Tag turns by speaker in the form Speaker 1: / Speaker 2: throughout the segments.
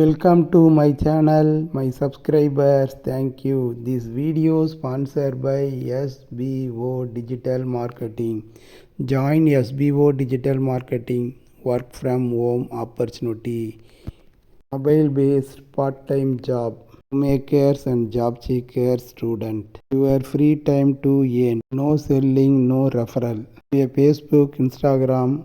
Speaker 1: Welcome to my channel, my subscribers. Thank you. This video sponsored by SBO Digital Marketing. Join SBO Digital Marketing work from home opportunity. Mobile based part time job. Makers and job seekers student. Your free time to earn. No selling, no referral. Via Facebook, Instagram,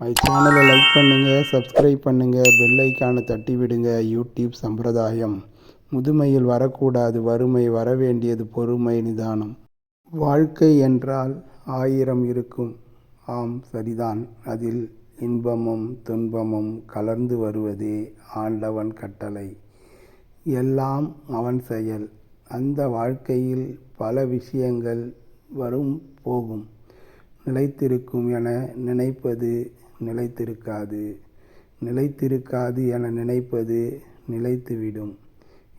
Speaker 1: my சேனலை like பண்ணுங்கள் subscribe பண்ணுங்கள் bell ஐக்கானை தட்டி விடுங்க. YouTube சம்பிரதாயம். முதுமையில் வரக்கூடாது வறுமை வரவேண்டியது பொறுமை நிதானம். வாழ்க்கை என்றால் ஆயிரம் இருக்கும். ஆம் சரிதான். அதில் இன்பமும் துன்பமும் கலர்ந்து வருவதே ஆண்டவன் கட்டளை. எல்லாம் அவன் செயல். அந்த வாழ்க்கையில் பல விஷயங்கள் வரும் போகும். நிலைத்திருக்கும் என நினைப்பது நிலைத்திருக்காது. நிலைத்திருக்காது என நினைப்பது நிலைத்துவிடும்.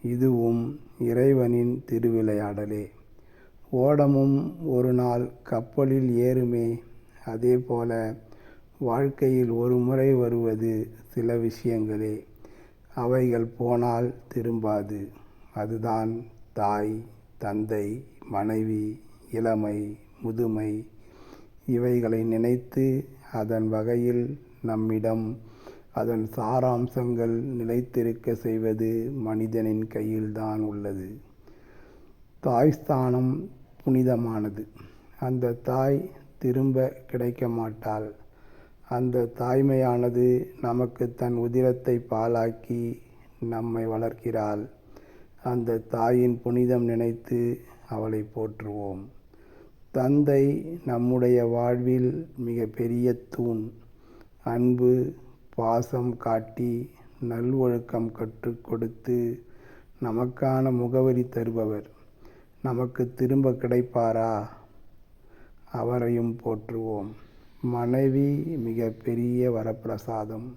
Speaker 1: இதுவும் இறைவனின் திருவிளையாடலே. ஓடமும் ஒரு நாள் கப்பலில் ஏறுமே. அதே போல வாழ்க்கையில் ஒரு முறை வருவது சில விஷயங்களே. அவைகள் போனால் திரும்பாது. அதுதான் தாய் தந்தை மனைவி இளமை முதுமை. இவைகளை நினைத்து அதன் வகையில் நம்மிடம் அதன் சாராம்சங்கள் நிலைத்திருக்க செய்வது மனிதனின் கையில்தான் உள்ளது. தாய் ஸ்தானம் புனிதமானது. அந்த தாய் திரும்ப கிடைக்க மாட்டாள். அந்த தாய்மையானது நமக்கு தன் உதிரத்தை பாலாக்கி நம்மை வளர்க்கிறாள். அந்த தாயின் புனிதம் நினைத்து அவளை போற்றுவோம். தந்தை நம்முடைய வாழ்வில் மிக பெரிய தூண். அன்பு பாசம் காட்டி நல்வொழுக்கம் கற்றுக் கொடுத்து நமக்கான முகவரி தருபவர். நமக்கு திரும்ப கிடைப்பாரா? அவரையும் போற்றுவோம். மனைவி மிக பெரிய வரப்பிரசாதம்.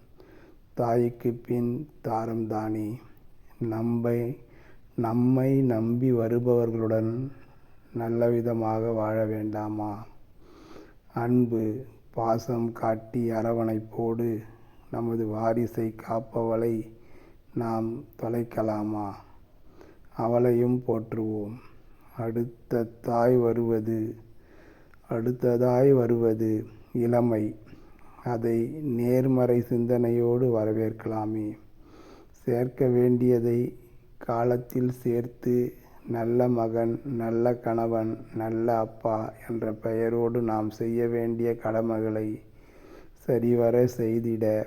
Speaker 1: தாய்க்கு பின் தாரம் தானே. நம்மை நம்மை நம்பி வருபவர்களுடன் நல்ல விதமாக வாழ வேண்டாமா? அன்பு பாசம் காட்டி அரவணைப்போடு நமது வாரிசை காப்பவளை நாம் தொலைக்கலாமா? அவளையும் போற்றுவோம். அடுத்த தாய் வருவது அடுத்ததாய் வருவது இளமை. அதை நேர்மறை சிந்தனையோடு வரவேற்கலாமே. சேர்க்க வேண்டியதை காலத்தில் சேர்த்து நல்ல மகன் நல்ல கணவன் நல்ல அப்பா என்ற பெயரோடு நாம் செய்ய வேண்டிய கடமைகளை சரிவர செய்திட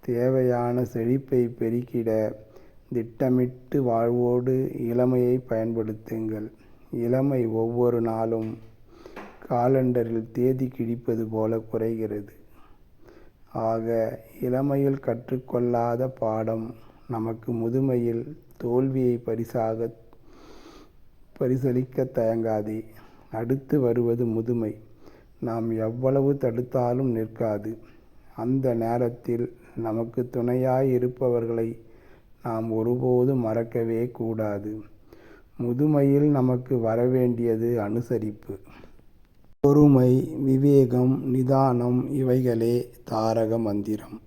Speaker 1: தேவையான செழிப்பை பெருக்கிட திட்டமிட்டு வாழ்வோடு இளமையை பயன்படுத்துங்கள். இளமை ஒவ்வொரு நாளும் காலண்டரில் தேதி கிழிப்பது போல குறைகிறது. ஆக இளமையில் கற்றுக்கொள்ளாத பாடம் நமக்கு முதுமையில் தோல்வியை பரிசாக பரிசலிக்க தயங்காதே. அடுத்து வருவது முதுமை. நாம் எவ்வளவு தடுத்தாலும் நிற்காது. அந்த நேரத்தில் நமக்கு துணையாய் இருப்பவர்களை நாம் ஒருபோதும் மறக்கவே கூடாது. முதுமையில் நமக்கு வரவேண்டியது அனுசரிப்பு. பொறுமை விவேகம் நிதானம் இவைகளே தாரக மந்திரம்.